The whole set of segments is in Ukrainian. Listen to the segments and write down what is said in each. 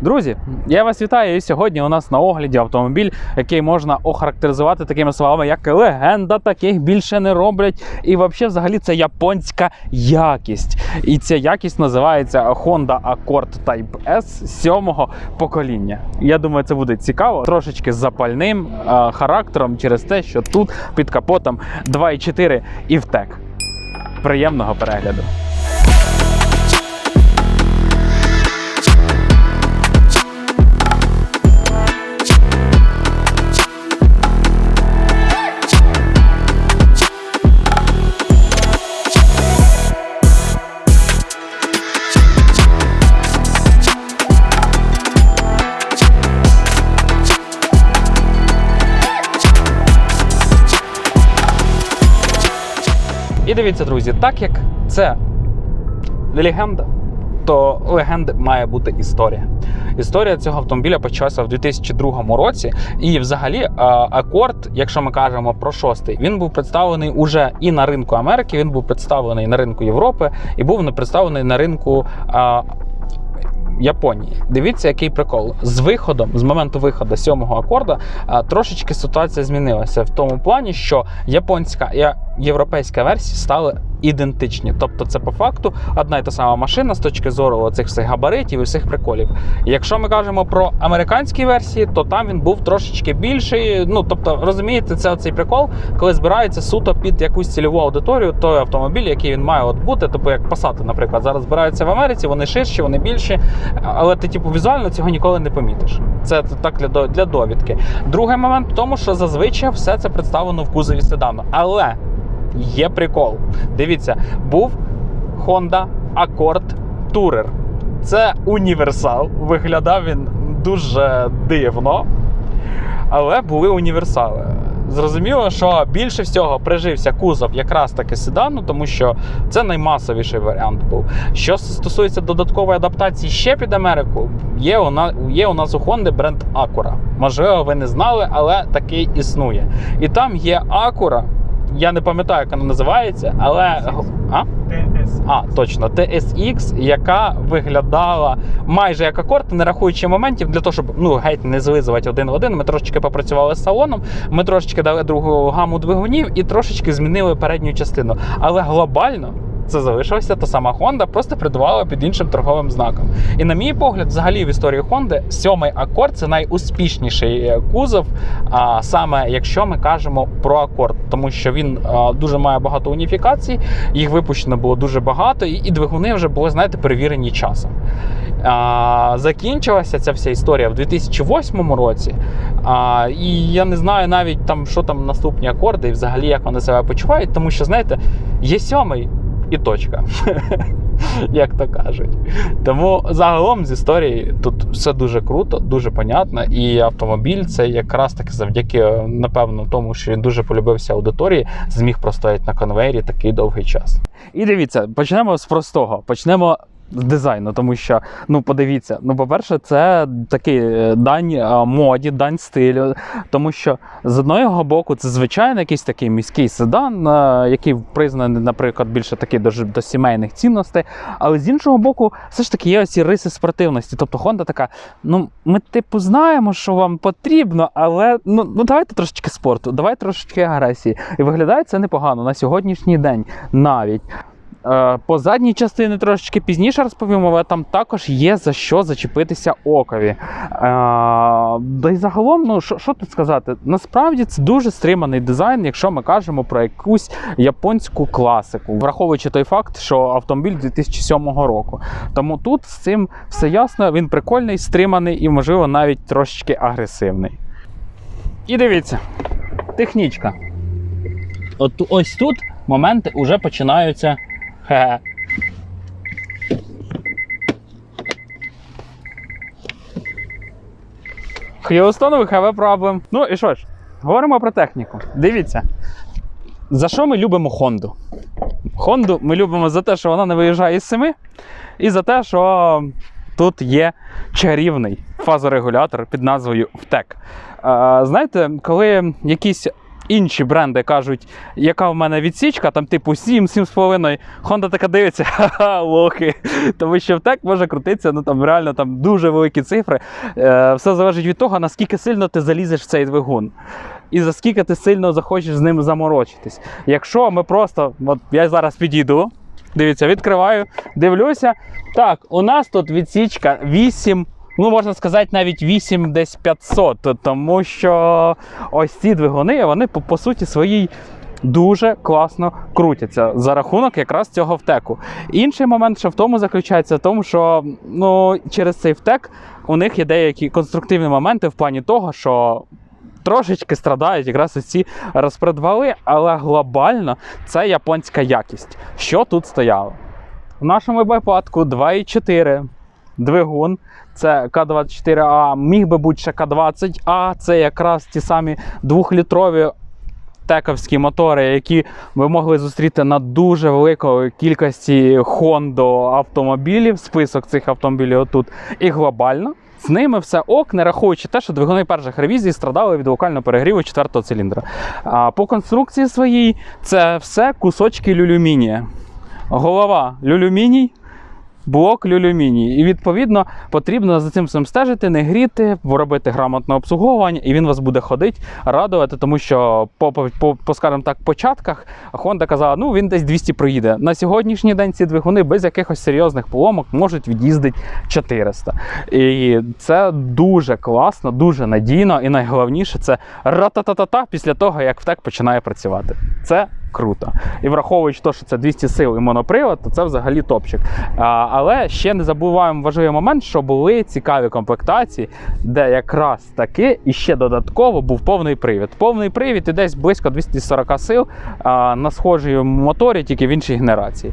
Друзі, я вас вітаю. І сьогодні у нас на огляді автомобіль, який можна охарактеризувати такими словами, як легенда, таких більше не роблять. І взагалі, взагалі, це японська якість. І ця якість називається Honda Accord Type S сьомого покоління. Я думаю, це буде цікаво. Трошечки з запальним е, характером через те, що тут під капотом 2.4 і втек. Приємного перегляду. І дивіться, друзі, так як це легенда, то легенди має бути історія. Історія цього автомобіля почалася в 2002 році. І, взагалі, акорд, якщо ми кажемо про шостий, він був представлений уже і на ринку Америки, він був представлений на ринку Європи, і був не представлений на ринку. Японії. Дивіться, який прикол. З виходом, з моменту виходу сьомого акорда, трошечки ситуація змінилася в тому плані, що японська європейська версії стали ідентичні. Тобто, це по факту одна і та сама машина з точки зору цих всіх габаритів і всіх приколів. Якщо ми кажемо про американські версії, то там він був трошечки більший. Ну тобто, розумієте, це оцей прикол, коли збирається суто під якусь цільову аудиторію, той автомобіль, який він має от бути, типу як Passat, наприклад, зараз збираються в Америці, вони ширші, вони більші, але ти типу візуально цього ніколи не помітиш. Це так для для довідки. Другий момент в тому, що зазвичай все це представлено в кузові седану. Але є прикол. Дивіться, був Honda Accord Tourer. Це універсал. Виглядав він дуже дивно, але були універсали. Зрозуміло, що більше всього прижився кузов якраз таки седану, тому що це наймасовіший варіант був. Що стосується додаткової адаптації ще під Америку, є у нас, є у нас у Honda бренд Acura. Можливо, ви не знали, але такий існує. І там є Acura. Я не пам'ятаю, як вона називається, але а? TSX. А, точно, TSX, яка виглядала майже як акорд, не рахуючи моментів, для того, щоб ну геть не злизувати один в один. Ми трошечки попрацювали з салоном, ми трошечки дали другу гаму двигунів і трошечки змінили передню частину. Але глобально. Це залишилася та сама Honda, просто придавала під іншим торговим знаком. І на мій погляд, взагалі в історії Honda сьомий акорд це найуспішніший е, кузов, а саме якщо ми кажемо про акорд, тому що він дуже має багато уніфікацій, їх випущено було дуже багато, і двигуни вже були, знаєте, перевірені часом. А, закінчилася ця вся історія в 2008 році. А, і я не знаю навіть там, що там наступні акорди, і взагалі як вони себе почувають, тому що, знаєте, є сьомий і точка. Як то кажуть. Тому загалом з історії тут все дуже круто, дуже понятно. І автомобіль це якраз таки завдяки, напевно, тому, що він дуже полюбився аудиторії, зміг простояти на конвейері такий довгий час. І дивіться, почнемо з простого. Почнемо дизайну, тому що, ну подивіться, ну, по-перше, це такий е, дань е, моді, дань стилю. Тому що з одного боку, це звичайно якийсь такий міський седан, е, який признаний, наприклад, більше такий до, до сімейних цінностей. Але з іншого боку, все ж таки є оці риси спортивності. Тобто Honda така: ну, ми, типу, знаємо, що вам потрібно, але ну, ну давайте трошечки спорту, давайте трошечки агресії. І виглядає це непогано на сьогоднішній день навіть. Е, По задній частині трошечки пізніше розповімо, але там також є за що зачепитися окові. Е, Да й загалом, ну що тут сказати? Насправді це дуже стриманий дизайн, якщо ми кажемо про якусь японську класику, враховуючи той факт, що автомобіль 2007 року. Тому тут з цим все ясно, він прикольний, стриманий і, можливо, навіть трошечки агресивний. І дивіться, технічка. От ось тут моменти вже починаються. Хе. Х'юстон, we have a problem. Ну і що ж, говоримо про техніку. Дивіться. За що ми любимо Хонду? Хонду ми любимо за те, що вона не виїжджає із семи, і за те, що тут є чарівний фазорегулятор під назвою ВТЕК. Знаєте, коли якісь інші бренди кажуть, яка в мене відсічка, там типу 7, 7,5. Honda така дивиться, ха-ха, лохи. Тому що втек може крутитися, ну там реально там дуже великі цифри. Е, все залежить від того, наскільки сильно ти залізеш в цей двигун. І за скільки ти сильно захочеш з ним заморочитись. Якщо ми просто, от я зараз підійду, дивіться, відкриваю, дивлюся. Так, у нас тут відсічка 8. Ну, можна сказати, навіть 8 десь 500, тому що ось ці двигуни, вони по, по суті своїй дуже класно крутяться за рахунок якраз цього втеку. Інший момент ще в тому заключається в тому, що ну, через цей втек у них є деякі конструктивні моменти в плані того, що трошечки страдають якраз ось ці розпредвали, але глобально це японська якість. Що тут стояло? В нашому випадку 2,4 двигун. Це К24А, міг би бути ще К20А, це якраз ті самі двохлітрові тековські мотори, які ви могли зустріти на дуже великої кількості Honda автомобілів. Список цих автомобілів отут. І глобально. З ними все ок, не рахуючи те, що двигуни перших ревізій страдали від локального перегріву четвертого циліндра. А по конструкції своїй це все кусочки люлюмінія. Голова люлюміній, блок люлюміній. І відповідно потрібно за цим всім стежити, не гріти, робити грамотне обслуговування, і він вас буде ходити, радувати, тому що по, по, по, скажімо так, початках Honda казала, ну він десь 200 проїде. На сьогоднішній день ці двигуни без якихось серйозних поломок можуть від'їздити 400. І це дуже класно, дуже надійно, і найголовніше це ра-та-та-та-та після того, як втек починає працювати. Це круто. І враховуючи те, що це 200 сил і монопривод, то це взагалі топчик. А, але ще не забуваємо важливий момент, що були цікаві комплектації, де якраз таки і ще додатково був повний привід. Повний привід і десь близько 240 сил а, на схожій моторі, тільки в іншій генерації.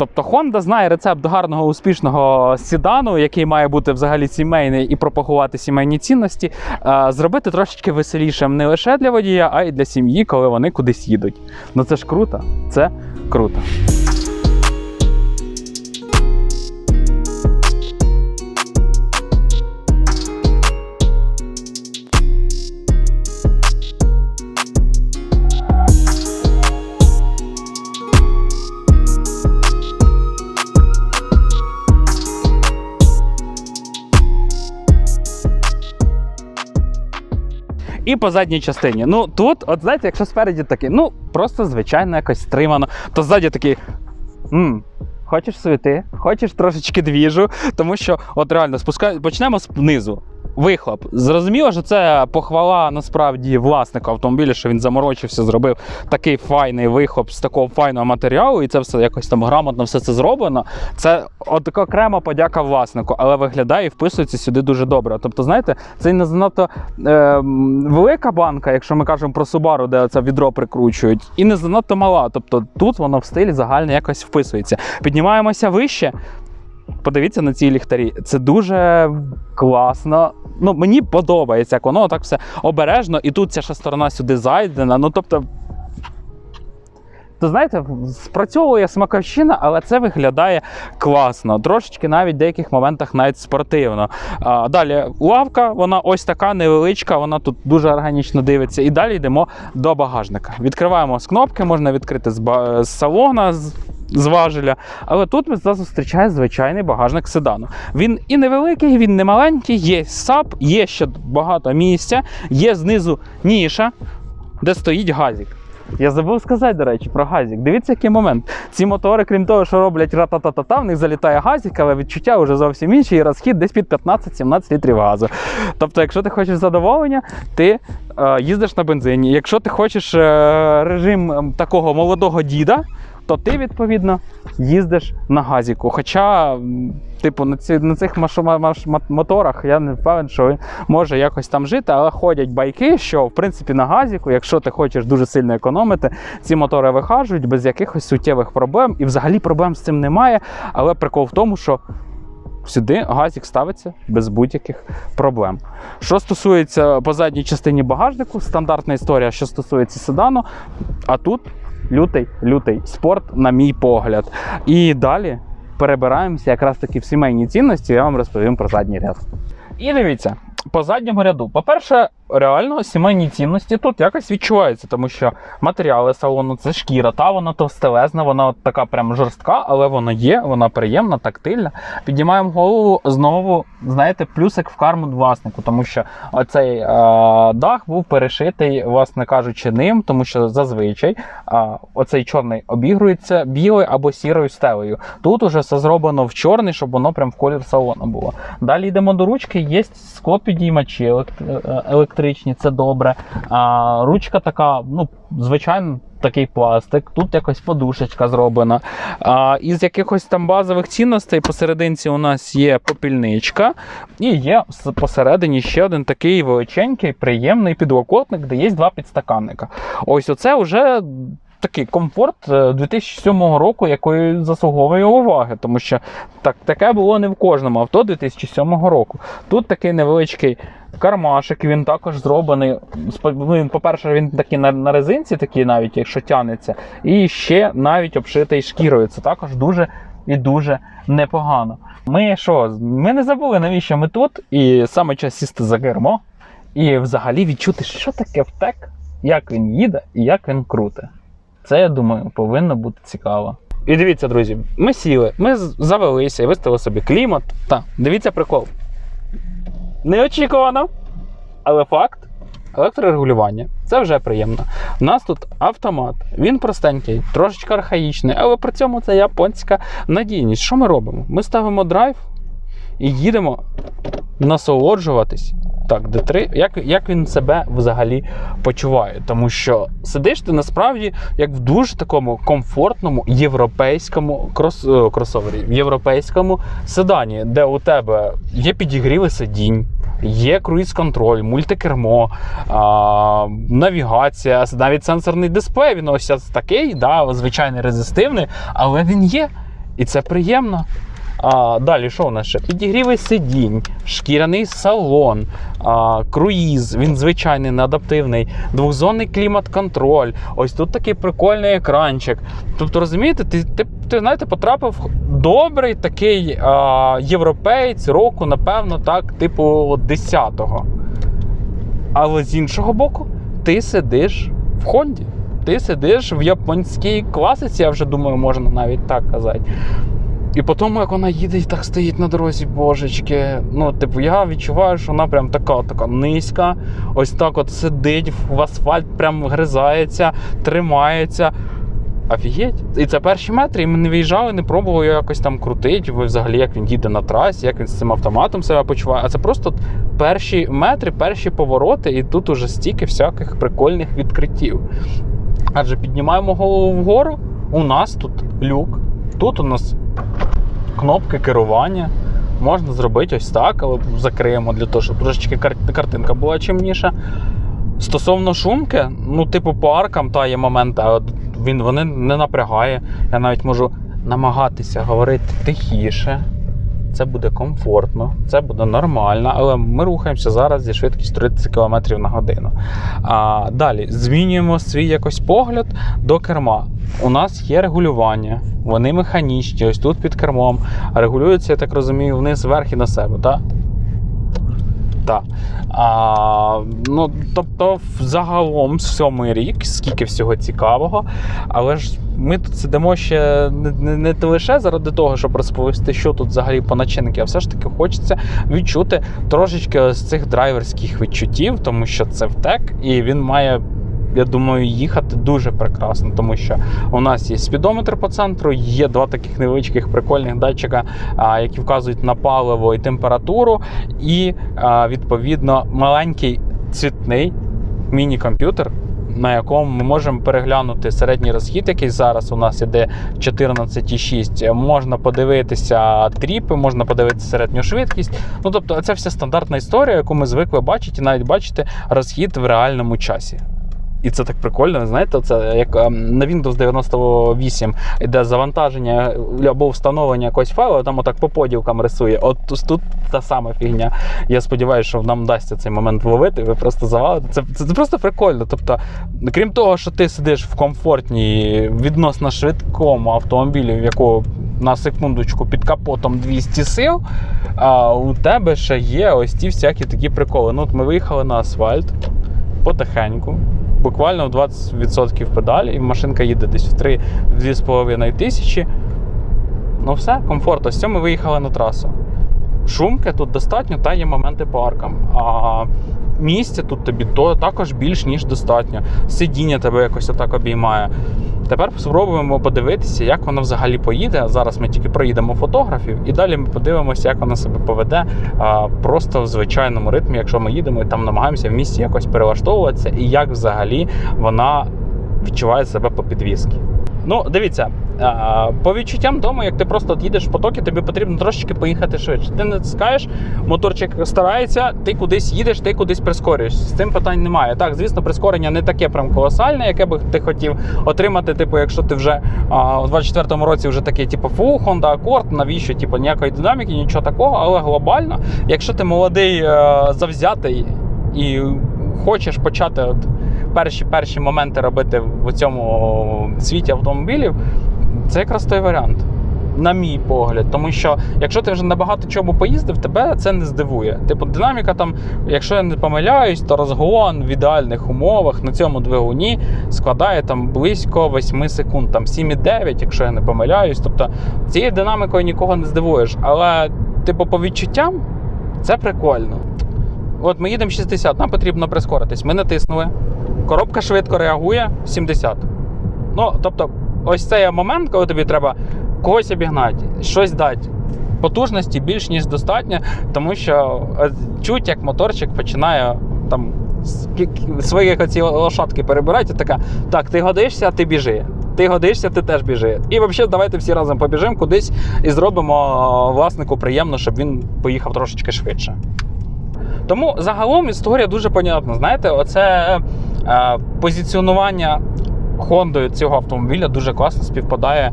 Тобто Honda знає рецепт гарного успішного седану, який має бути взагалі сімейний і пропагувати сімейні цінності, а, зробити трошечки веселішим не лише для водія, а й для сім'ї, коли вони кудись їдуть. Ну це ж круто, це круто. І по задній частині. Ну тут, от знаєте, якщо спереді такий, ну просто звичайно якось стримано, то ззаді такий. м Хочеш світи, хочеш трошечки двіжу, тому що от реально спускай... почнемо знизу. Вихлоп. Зрозуміло, що це похвала насправді власнику автомобіля, що він заморочився, зробив такий файний вихлоп з такого файного матеріалу, і це все якось там грамотно все це зроблено. Це от окрема подяка власнику, але виглядає і вписується сюди дуже добре. Тобто, знаєте, це не занадто е, велика банка, якщо ми кажемо про Subaru, де це відро прикручують, і не занадто мала. Тобто тут воно в стилі загально якось вписується. Піднімаємося вище. Подивіться на ці ліхтарі. Це дуже класно. Ну, мені подобається, як воно так все обережно, і тут ця ще сторона сюди зайдена. Ну, тобто. То знаєте, спрацьовує смаковщина, але це виглядає класно. Трошечки навіть в деяких моментах навіть спортивно. А, далі лавка, вона ось така невеличка, вона тут дуже органічно дивиться. І далі йдемо до багажника. Відкриваємо з кнопки, можна відкрити з, ба- з салона. З... З важеля, але тут нас зустрічає звичайний багажник седану. Він і невеликий, він не маленький, є сап, є ще багато місця, є знизу ніша, де стоїть газик. Я забув сказати, до речі, про газик. Дивіться, який момент. Ці мотори, крім того, що роблять ра-та-та-та-та, в них залітає газик, але відчуття вже зовсім інші, і розхід десь під 15-17 літрів газу. Тобто, якщо ти хочеш задоволення, ти е, їздиш на бензині. Якщо ти хочеш е, режим ем, такого молодого діда, то ти відповідно їздиш на газіку. Хоча, типу, на, ці, на цих моторах я не впевнений, що він може якось там жити, але ходять байки, що в принципі на газіку, якщо ти хочеш дуже сильно економити, ці мотори вихажують без якихось суттєвих проблем. І взагалі проблем з цим немає. Але прикол в тому, що. Сюди газик ставиться без будь-яких проблем. Що стосується по задній частині багажнику, стандартна історія, що стосується седану, а тут лютий, лютий спорт, на мій погляд. І далі перебираємося якраз таки в сімейні цінності. Я вам розповім про задній ряд. І дивіться, по задньому ряду. По-перше, реально сімейні цінності тут якось відчуваються, тому що матеріали салону це шкіра, та вона товстелезна, вона от така прям жорстка, але вона є, вона приємна, тактильна. Піднімаємо голову знову, знаєте, плюсик в карму власнику, тому що оцей е, дах був перешитий, власне кажучи, ним, тому що зазвичай е, оцей чорний обігрується білою або сірою стелею. Тут уже все зроблено в чорний, щоб воно прям в колір салону було. Далі йдемо до ручки, є склопідіймачі елект- е, електричні, це добре. А, ручка така, ну, звичайно, такий пластик. Тут якось подушечка зроблена. А, із якихось там базових цінностей посерединці у нас є попільничка, і є посередині ще один такий величенький, приємний підлокотник, де є два підстаканника. Ось оце вже. Такий комфорт е, 2007 року, якої заслуговує уваги, тому що так, таке було не в кожному авто 2007 року. Тут такий невеличкий кармашик, він також зроблений. по-перше, він такий на, на резинці, такий навіть, якщо тянеться, і ще навіть обшитий шкірою. Це також дуже і дуже непогано. Ми що, ми не забули, навіщо ми тут, і саме час сісти за кермо і взагалі відчути, що таке втек, як він їде і як він круте. Це, я думаю, повинно бути цікаво. І дивіться, друзі, ми сіли, ми завелися і виставили собі клімат. Та, дивіться прикол. Неочікувано, але факт. Електрорегулювання це вже приємно. У нас тут автомат, він простенький, трошечки архаїчний, але при цьому це японська надійність. Що ми робимо? Ми ставимо драйв і їдемо насолоджуватись. Так, D3, як, як він себе взагалі почуває? Тому що сидиш ти насправді як в дуже такому комфортному європейському крос, е, кросовері, в європейському седані, де у тебе є підігріви сидінь, є круїз-контроль, мультикермо, а, навігація, навіть сенсорний дисплей. Він ось такий, да, звичайний резистивний, але він є. І це приємно. А, далі, що у нас ще? Підігріви сидінь, шкіряний салон, а, круїз, він звичайний, не адаптивний, двохзонний клімат-контроль. Ось тут такий прикольний екранчик. Тобто, розумієте, ти, ти, ти знаєте, потрапив добрий такий а, європеєць року, напевно, так, типу 10-го. Але з іншого боку, ти сидиш в Хонді. Ти сидиш в японській класиці, я вже думаю, можна навіть так казати. І по тому, як вона їде і так стоїть на дорозі, божечки. Ну, типу, я відчуваю, що вона прям така, така низька. Ось так от сидить в асфальт, прям вгризається, тримається. Офігеть. І це перші метри, і ми не виїжджали, не пробували якось там крутити. Взагалі, як він їде на трасі, як він з цим автоматом себе почуває. А це просто перші метри, перші повороти, і тут уже стільки всяких прикольних відкриттів. Адже піднімаємо голову вгору, у нас тут люк, тут у нас кнопки керування. Можна зробити ось так, але закриємо для того, щоб трошечки картинка була чимніша. Стосовно шумки, ну, типу, по аркам та є моменти, а він вони не напрягає. Я навіть можу намагатися говорити тихіше. Це буде комфортно, це буде нормально, але ми рухаємося зараз зі швидкістю 30 км на годину. А, далі змінюємо свій якось погляд до керма. У нас є регулювання, вони механічні, ось тут під кермом. Регулюються, я так розумію, вниз, вверх і на себе, так? Так. А, ну, тобто, загалом сьомий рік, скільки всього цікавого, але ж ми тут сидимо ще не, не, не лише заради того, щоб розповісти, що тут взагалі по начинки, а все ж таки хочеться відчути трошечки ось цих драйверських відчуттів, тому що це втек, і він має. Я думаю, їхати дуже прекрасно, тому що у нас є спідометр по центру, є два таких невеличких прикольних датчика, які вказують на паливо і температуру, і відповідно маленький цвітний міні-комп'ютер. На якому ми можемо переглянути середній розхід, який зараз у нас іде 14,6. Можна подивитися тріпи, можна подивитися середню швидкість. Ну тобто, це вся стандартна історія, яку ми звикли бачити, і навіть бачити розхід в реальному часі. І це так прикольно, знаєте, це як ем, на Windows 98 йде завантаження або встановлення якогось файлу, там отак по поділкам рисує. От тут, тут та сама фігня. Я сподіваюся, що нам вдасться цей момент вловити, ви просто завалите. Це, це, це просто прикольно. Тобто, крім того, що ти сидиш в комфортній, відносно швидкому автомобілі, в якого на секундочку під капотом 200 сил, а у тебе ще є ось ті всякі такі приколи. Ну, от ми виїхали на асфальт потихеньку, буквально в 20% педалі, і машинка їде десь в 3-2,5 тисячі. Ну все, комфорт. Ось цьому ми виїхали на трасу. Шумки тут достатньо, та є моменти паркам. А місця тут тобі то також більш ніж достатньо. Сидіння тебе якось отак обіймає. Тепер спробуємо подивитися, як воно взагалі поїде. Зараз ми тільки проїдемо фотографів, і далі ми подивимося, як вона себе поведе просто в звичайному ритмі, якщо ми їдемо і там намагаємося в місті якось перелаштовуватися, і як взагалі вона відчуває себе по підвізки. Ну, дивіться, по відчуттям дому, як ти просто їдеш в потоки, тобі потрібно трошечки поїхати швидше. Ти натискаєш, моторчик старається, ти кудись їдеш, ти кудись прискорюєш. З цим питань немає. Так, звісно, прискорення не таке прям колосальне, яке би ти хотів отримати. Типу, якщо ти вже у 24-му році вже такий, типу, фу, Honda Accord, навіщо? Типу, ніякої динаміки, нічого такого, але глобально, якщо ти молодий, е, завзятий і хочеш почати от перші перші моменти робити в цьому світі автомобілів, це якраз той варіант. На мій погляд, тому що якщо ти вже на багато чому поїздив, тебе це не здивує. Типу, динаміка там, якщо я не помиляюсь, то розгон в ідеальних умовах на цьому двигуні складає там близько 8 секунд, там 7,9, якщо я не помиляюсь. Тобто цією динамікою нікого не здивуєш. Але, типу, по відчуттям це прикольно. От ми їдемо 60, нам потрібно прискоритись. Ми натиснули. Коробка швидко реагує 70. Ну, тобто, ось цей момент, коли тобі треба когось обігнати, щось дати. Потужності більш ніж достатньо, тому що е, чуть як моторчик починає там с- кі- кі- свої оці лошадки перебирати, і така, так, ти годишся, ти біжи. Ти годишся, ти теж біжи. І взагалі, давайте всі разом побіжимо кудись і зробимо е, власнику приємно, щоб він поїхав трошечки швидше. Тому загалом історія дуже понятна. Знаєте, оце е, позиціонування Хондою цього автомобіля дуже класно співпадає е,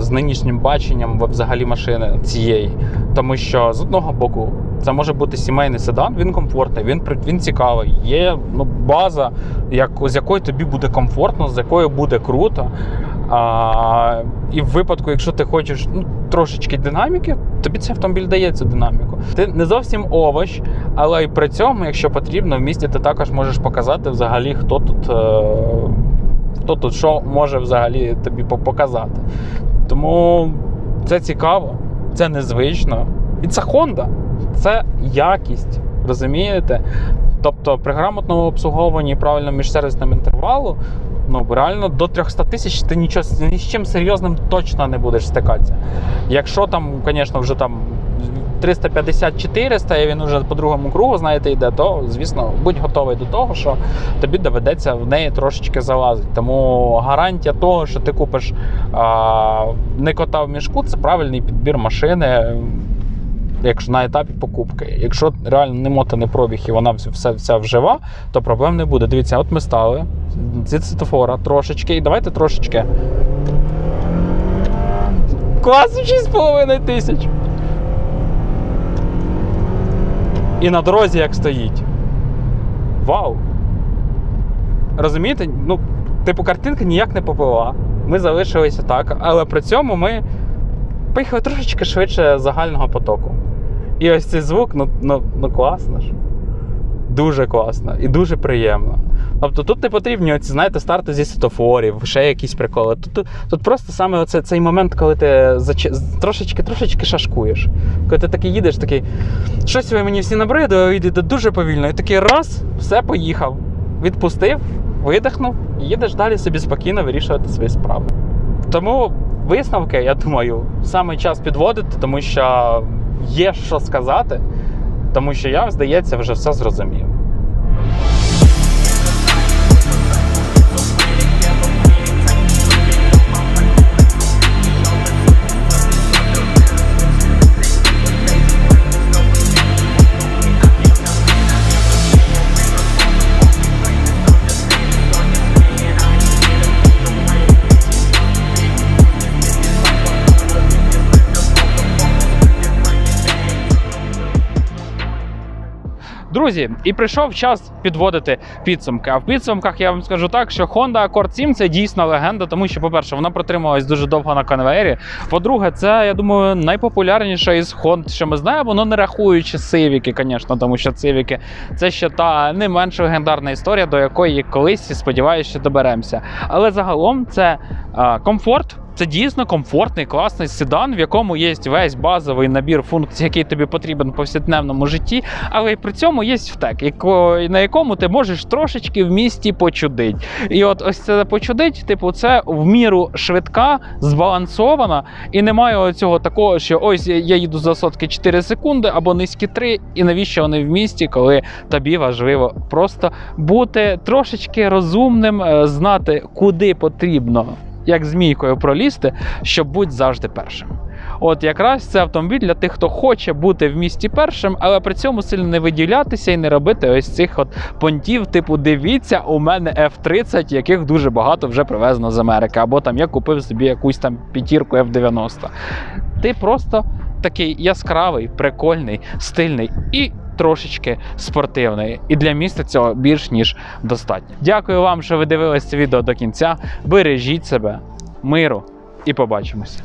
з нинішнім баченням взагалі машини цієї. Тому що з одного боку це може бути сімейний седан, він комфортний, він, він цікавий. Є ну, база, як, з якою тобі буде комфортно, з якою буде круто. А, і в випадку, якщо ти хочеш ну, трошечки динаміки, тобі цей автомобіль дає цю динаміку. Ти не зовсім овощ, але і при цьому, якщо потрібно, в місті ти також можеш показати взагалі, хто тут, е, хто тут що може взагалі тобі показати. Тому це цікаво, це незвично. І це Honda, це якість. Розумієте? Тобто при грамотному обслуговуванні і правильному міжсервісному інтервалу, ну реально до 300 тисяч ти нічого ні з чим серйозним точно не будеш стикатися. Якщо там, звісно, вже там 350-400 і він вже по другому кругу, знаєте, йде, то звісно, будь готовий до того, що тобі доведеться в неї трошечки залазити. Тому гарантія того, що ти купиш а, не кота в мішку, це правильний підбір машини. Якщо на етапі покупки, якщо реально не мотаний пробіг і вона все, все вжива, то проблем не буде. Дивіться, от ми стали зі світофора трошечки, і давайте трошечки. Клас 6,5 тисяч. І на дорозі як стоїть. Вау! Розумієте? Ну, типу, картинка ніяк не попила. Ми залишилися так, але при цьому ми поїхали трошечки швидше загального потоку. І ось цей звук, ну, ну, ну класно ж. Дуже класно і дуже приємно. Тобто тут не потрібні оці, знаєте, старти зі світофорів, ще якісь приколи. Тут, тут, тут просто саме оце, цей момент, коли ти зач... трошечки, трошечки шашкуєш. Коли ти такий їдеш, такий, щось ви мені всі набридли, ви дуже повільно. І такий раз, все, поїхав. Відпустив, видихнув і їдеш далі собі спокійно вирішувати свої справи. Тому висновки, я думаю, саме час підводити, тому що є що сказати, тому що я, здається, вже все зрозумів. Друзі, і прийшов час підводити підсумки. А в підсумках я вам скажу так, що Honda Accord 7 це дійсно легенда, тому що, по-перше, вона протрималась дуже довго на конвейері. По-друге, це я думаю найпопулярніша із Honda, що ми знаємо, ну не рахуючи Civic, звісно, тому що Civic це ще та не менш легендарна історія, до якої колись сподіваюся, що доберемося. Але загалом це комфорт. Це дійсно комфортний, класний седан, в якому є весь базовий набір функцій, який тобі потрібен в повсякденному житті, але й при цьому є втек, на якому ти можеш трошечки в місті почудить. І от ось це почудить, типу, це в міру швидка, збалансована, і немає цього такого, що ось я їду за сотки 4 секунди або низькі 3, і навіщо вони в місті, коли тобі важливо просто бути трошечки розумним, е, знати, куди потрібно, як змійкою пролізти, щоб бути завжди першим. От якраз це автомобіль для тих, хто хоче бути в місті першим, але при цьому сильно не виділятися і не робити ось цих от понтів, типу, дивіться, у мене F30, яких дуже багато вже привезено з Америки, або там я купив собі якусь там п'ятірку F90. Ти просто такий яскравий, прикольний, стильний і трошечки спортивної. І для міста цього більш ніж достатньо. Дякую вам, що ви дивились це відео до кінця. Бережіть себе, миру і побачимося.